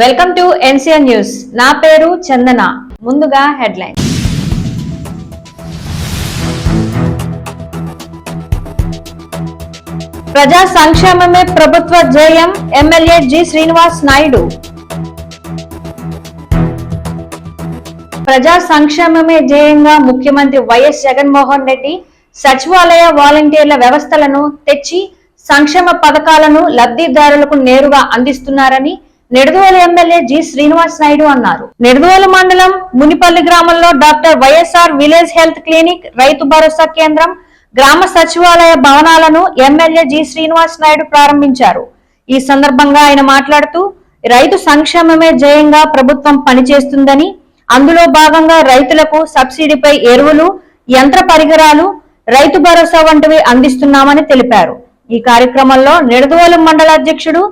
Welcome to NCR news. నా పేరు చందన. ముందుగా హెడ్లైన్. ప్రజా సంక్షేమమే ప్రభుత్వ ధ్యేయం ఎమ్మెల్యే జి శ్రీనివాస్ నాయుడు. ప్రజా సంక్షేమమే ధ్యేయంగా ముఖ్యమంత్రి వైఎస్ జగన్మోహన్ రెడ్డి సచివాలయ వాలంటీర్ల వ్యవస్థలను తెచ్చి సంక్షేమ పథకాలను లబ్ధిదారులకు నేరుగా అందిస్తున్నారని నిడదవోలు ఎమ్మెల్యే జి శ్రీనివాస్ నాయుడు అన్నారు. నిడదవోలు మండలం మునిపల్లి గ్రామంలో doctor YSR village health clinic Rythu Bharosa Kendram గ్రామ సచివాలయ భవనాలను ఎమ్మెల్యే జి శ్రీనివాస్ నాయుడు ప్రారంభించారు. ఈ సందర్భంగా ఆయన మాట్లాడుతూ రైతు సంక్షేమమే జయంగా ప్రభుత్వం పనిచేస్తుందని అందులో భాగంగా రైతులకు సబ్సిడీపై ఎరువులు యంత్ర పరికరాలు రైతు భరోసా వంటివి అందిస్తున్నామని తెలిపారు. ఈ కార్యక్రమంలో నిడదవోలు మండల అధ్యక్షుడు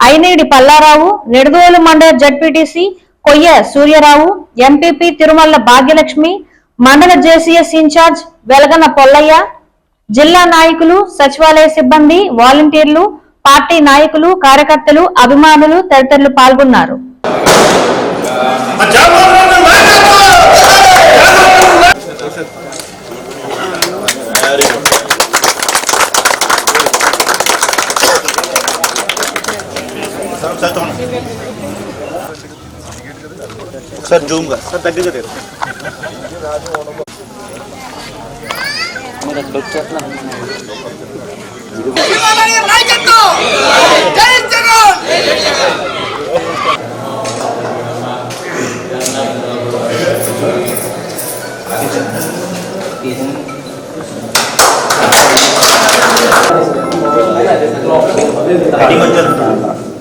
ఐనేడి పల్లారావు నిడదోలు మండల జడ్పీటీసీ కొయ్య సూర్యరావు ఎంపీపీ తిరుమల భాగ్యలక్ష్మి మండల జేసీఎస్ ఇన్ఛార్జ్ వెలగన పొల్లయ్య జిల్లా నాయకులు సచివాలయ సిబ్బంది వాలంటీర్లు పార్టీ నాయకులు కార్యకర్తలు అభిమానులు తదితరులు పాల్గొన్నారు. సార్ జూమ్గా సార్ దగ్గర లేదు శివాలయ నాయకత్వం జై జగన్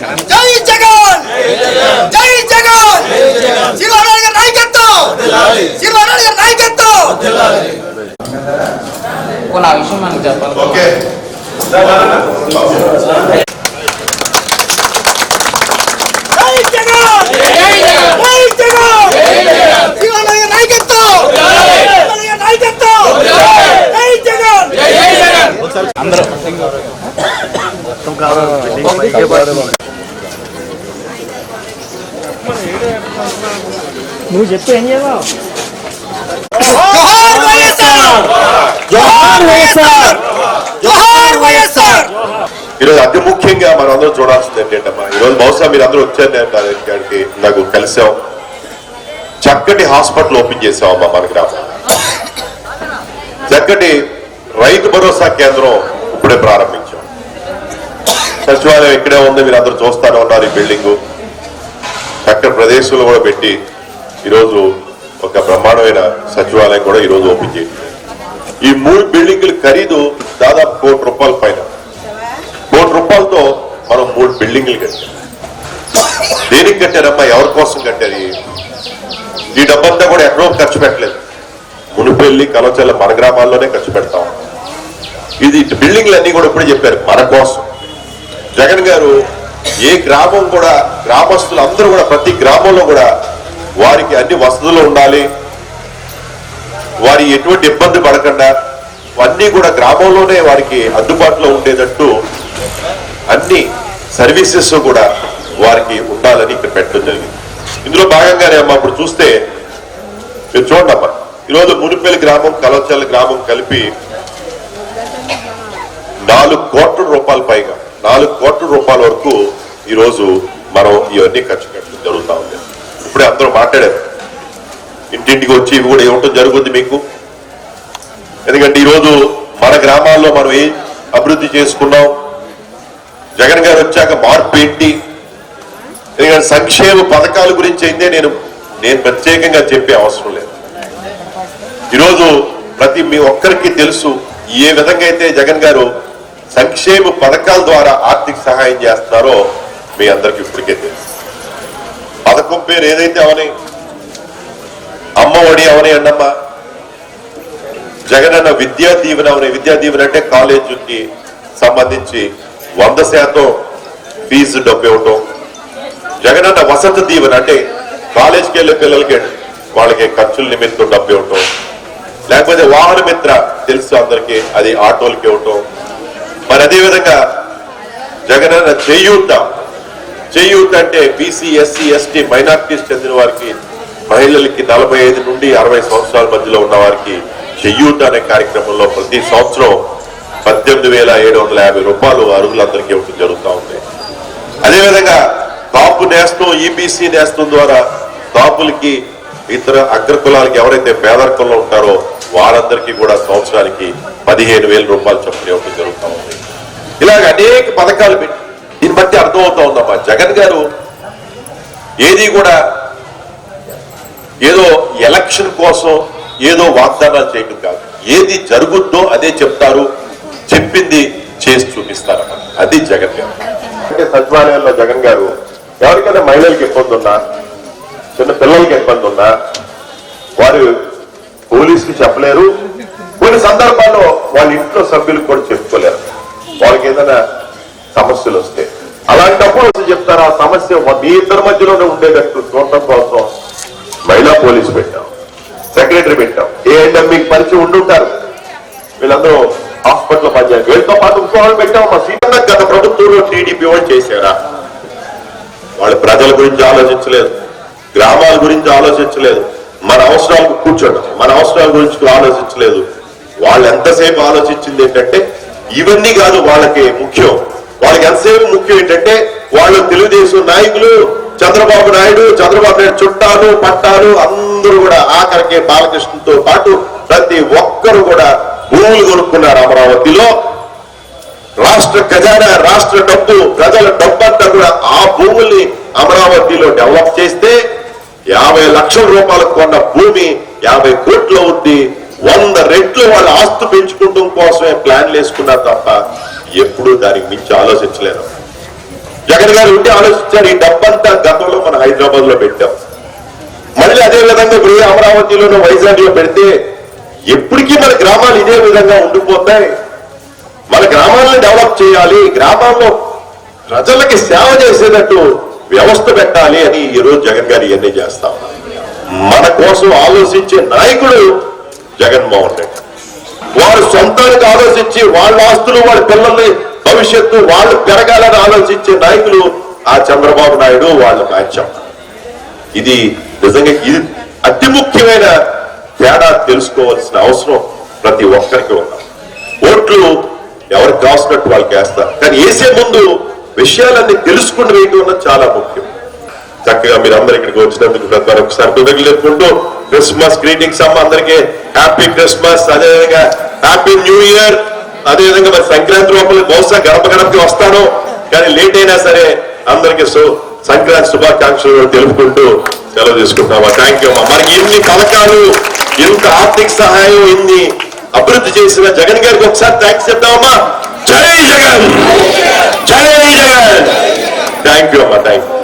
జై జగన్ జై జగన్ శివాలయ నాయకత్వం శివాలయ నాయకత్వం కొన్ని ఆ విషయం మనకి చెప్పాలి ఓకే జై జగన్ జై జగన్ శివాలయ నాయకత్వం శివాలయ నాయకత్వం జై జగన్ అందరూ జోహార్ వైఎస్ఆర్! జోహార్ వైఎస్ఆర్! ఈరోజు అతి ముఖ్యంగా మనం అందరూ చూడాల్సింది ఏంటంటమ్మా ఈరోజు బహుశా మీరు అందరూ వచ్చారు నేను దగ్గరికి నాకు కలిసాం. చక్కటి హాస్పిటల్ ఓపెన్ చేసామమ్మా మన గ్రామం చక్కటి రైతు భరోసా కేంద్రం ఇప్పుడే ప్రారంభించాం. సచివాలయం ఇక్కడే ఉంది మీరు అందరూ చూస్తానే ఉన్నారు ఈ బిల్డింగ్. చక్కటి ప్రదేశంలో కూడా పెట్టి ఈరోజు ఒక బ్రహ్మాండమైన సచివాలయం కూడా ఈరోజు ఓపెన్ చేయండి ఈ మూడు బిల్డింగుల ఖరీదు దాదాపు కోటి రూపాయల పైన. కోటి రూపాయలతో మనం మూడు బిల్డింగ్లు కట్టాం. దేనికి కట్టారమ్మా? ఎవరి కోసం కట్టారు ఈ- డబ్బంతా కూడా ఎక్కడో ఖర్చు పెట్టలేదు. మునుపెల్లి కలచల్ల మన గ్రామాల్లోనే ఖర్చు పెడతాం. ఇది బిల్డింగ్లు అన్ని కూడా ఇప్పుడే చెప్పారు మన కోసం. జగన్ గారు ఏ గ్రామం కూడా గ్రామస్తులు అందరూ కూడా ప్రతి గ్రామంలో కూడా వారికి అన్ని వసతులు ఉండాలి. వారి ఎటువంటి ఇబ్బంది పడకుండా అన్నీ కూడా గ్రామంలోనే వారికి అందుబాటులో ఉండేటట్టు అన్ని సర్వీసెస్ కూడా వారికి ఉండాలని ఇక్కడ పెట్టడం జరిగింది. ఇందులో భాగంగానే అమ్మా ఇప్పుడు చూస్తే మీరు చూడండి అమ్మా ఈరోజు మునిపల్లి గ్రామం కలవచల్ల గ్రామం కలిపి నాలుగు కోట్ల రూపాయల పైగా నాలుగు కోట్ల రూపాయల వరకు ఈరోజు మనం ఇవన్నీ ఖర్చు పెట్టడం జరుగుతూ ఉంది ఇప్పుడే అందరూ మాట్లాడారు. ఇంటింటికి వచ్చి ఇవి కూడా ఇవ్వటం జరుగుతుంది మీకు. ఎందుకంటే ఈరోజు మన గ్రామాల్లో మనం ఏం అభివృద్ధి చేసుకున్నాం? జగన్ గారు వచ్చాక మార్పు ఏంటి? ఎందుకంటే సంక్షేమ పథకాల గురించి అయితే నేను నేను ప్రత్యేకంగా చెప్పే అవసరం లేదు. ఈరోజు ప్రతి మీ ఒక్కరికి తెలుసు ఏ విధంగా అయితే జగన్ గారు సంక్షేమ పథకాల ద్వారా ఆర్థిక సహాయం చేస్తున్నారో మీ అందరికి ఇప్పటికే తెలుసు పేరు ఏదైతే అవని అమ్మ ఒడి అవని జగన్ అన్న విద్యా దీవెన అవని విద్యా దీవెన అంటే కాలేజీకి సంబంధించి వంద శాతం ఫీజు డబ్బు ఇవ్వటం. జగనన్న వసతి దీవెన అంటే కాలేజీకి వెళ్ళే పిల్లలకి వాళ్ళకి ఖర్చుల నిమిత్తం డబ్బు ఇవ్వటం. లేకపోతే వాహన మిత్ర తెలుసు అందరికి అది ఆటోలకి ఇవ్వటం. మరి అదే విధంగా జగనన్న చేయూట చేయూట్ అంటే బీసీ ఎస్సీ ఎస్టీ మైనార్టీస్ చెందిన వారికి మహిళలకి నలభై ఐదు నుండి అరవై సంవత్సరాల మధ్యలో ఉన్న వారికి చెయ్యూట్ అనే కార్యక్రమంలో ప్రతి సంవత్సరం పద్దెనిమిది వేల ఏడు వందల యాభై రూపాయలు అరుగులందరికీ ఇవ్వడం జరుగుతూ ఉంది. అదేవిధంగా కాపు నేస్తం ఈబీసీ నేస్తం ద్వారా కాపులకి ఇతర అగ్రకులాలకి ఎవరైతే పేదరికంలో ఉంటారో వారందరికీ కూడా సంవత్సరానికి పదిహేను వేల రూపాయలు చొప్పున ఇవ్వడం జరుగుతూ ఉంది. ఇలాగ అనేక పథకాలు పెట్టి దీన్ని బట్టి అర్థమవుతా ఉందమ్మా. జగన్ గారు ఏది కూడా ఏదో ఎలక్షన్ కోసం ఏదో వాగ్దానాలు చేయడం కాదు. ఏది జరుగుద్దో అదే చెప్తారు. చెప్పింది చేసి చూపిస్తారమ్మా. అది జగన్ గారు. అంటే సచివాలయంలో జగన్ గారు ఎవరికైనా మహిళలకు ఇబ్బంది ఉన్నా చిన్న పిల్లలకి ఇబ్బంది ఉన్నా వారు పోలీసుకి చెప్పలేరు. కొన్ని సందర్భాల్లో వాళ్ళ ఇంట్లో సభ్యులకు కూడా చెప్పుకోలేరు. వాళ్ళకి ఏదైనా సమస్యలు వస్తాయి అలాంటప్పుడు అసలు చెప్తారు ఆ సమస్య మీ ఇద్దరి మధ్యలోనే ఉండేటట్టు చూడటం కోసం మహిళా పోలీసు పెట్టాం సెక్రటరీ పెట్టాం. ఏంటంటే మీకు పరిచయం ఉండుంటారు? వీళ్ళందరూ హాస్పిటల్ పనిచేయాలి. వీళ్ళతో పాటు ఉత్సవాలు పెట్టాం. మా సీఎం గత ప్రభుత్వంలో టీడీపీ వాళ్ళు చేశారా? వాళ్ళు ప్రజల గురించి ఆలోచించలేదు. గ్రామాల గురించి ఆలోచించలేదు. మన అవసరాలకు కూర్చోడం. మన అవసరాల గురించి ఆలోచించలేదు. వాళ్ళు ఎంతసేపు ఆలోచించింది ఏంటంటే ఇవన్నీ కాదు వాళ్ళకి ముఖ్యం. వాళ్ళకి ఎంతసేపు ముఖ్యం ఏంటంటే వాళ్ళు తెలుగుదేశం నాయకులు చంద్రబాబు నాయుడు చంద్రబాబు నాయుడు చుట్టాలు పట్టాలు అందరూ కూడా ఆఖరికి బాలకృష్ణతో పాటు ప్రతి ఒక్కరు కూడా భూములు కొనుక్కున్నారు అమరావతిలో రాష్ట్ర ఖజానా రాష్ట్ర డబ్బు ప్రజల డబ్బంతా కూడా ఆ భూముల్ని అమరావతిలో డెవలప్ చేస్తే యాభై లక్షల రూపాయలకు కొన్న భూమి యాభై కోట్లు ఉంది. వంద రెట్లు వాళ్ళ ఆస్తు పెంచుకుంటం కోసమే ప్లాన్లు వేసుకున్నారు తప్ప ఎప్పుడూ దానికి మించి ఆలోచించలేను జగన్ గారు ఉంటే ఆలోచించారు ఈ డబ్బంతా గతంలో మనం హైదరాబాద్లో పెట్టాం. మళ్ళీ అదే విధంగా ఇప్పుడు అమరావతిలోనూ వైజాగ్లో పెడితే ఎప్పటికీ మన గ్రామాలు ఇదే విధంగా ఉండిపోతాయి. మన గ్రామాలను డెవలప్ చేయాలి గ్రామాల్లో ప్రజలకి సేవ చేసేటట్టు వ్యవస్థ పెట్టాలి అని ఈరోజు జగన్ గారు ఇవన్నీ చేస్తాం మన కోసం ఆలోచించే నాయకుడు జగన్మోహన్ రెడ్డి. వారు సొంతానికి ఆలోచించి వాళ్ళ ఆస్తులు వాళ్ళ పిల్లల్ని భవిష్యత్తు వాళ్ళు పెరగాలని ఆలోచించే నాయకులు ఆ చంద్రబాబు నాయుడు వాళ్ళ రాజ్యం. ఇది నిజంగా ఇది అతి ముఖ్యమైన తేడా తెలుసుకోవాల్సిన అవసరం ప్రతి ఒక్కరికి ఉన్న. ఓట్లు ఎవరికి కావాల్సినట్టు వాళ్ళకి వేస్తారు కానీ వేసే ముందు విషయాలన్నీ తెలుసుకుని వేయటం చాలా ముఖ్యం. చక్కగా మీరు అందరు ఇక్కడికి వచ్చినందుకు మరొకసారి కృతజ్ఞతలు క్రిస్మస్ గ్రీటింగ్స్ అమ్మ అందరికీ హ్యాపీ క్రిస్మస్ అదేవిధంగా హ్యాపీ న్యూ ఇయర్. అదేవిధంగా మరి సంక్రాంతి లోపల బహుశా గడప గడపకి వస్తాను. కానీ లేట్ అయినా సరే అందరికీ సో సంక్రాంతి శుభాకాంక్షలు తెలుపుకుంటూ సెలవు తీసుకుంటామా థ్యాంక్ యూ అమ్మా. మనకి ఇన్ని పథకాలు ఇంత ఆర్థిక సహాయం ఇన్ని అభివృద్ధి చేసిన జగన్ గారికి ఒకసారి థ్యాంక్స్ చెప్తామమ్మా జై జగన్! జై జగన్! థ్యాంక్ యూ అమ్మా. Thank you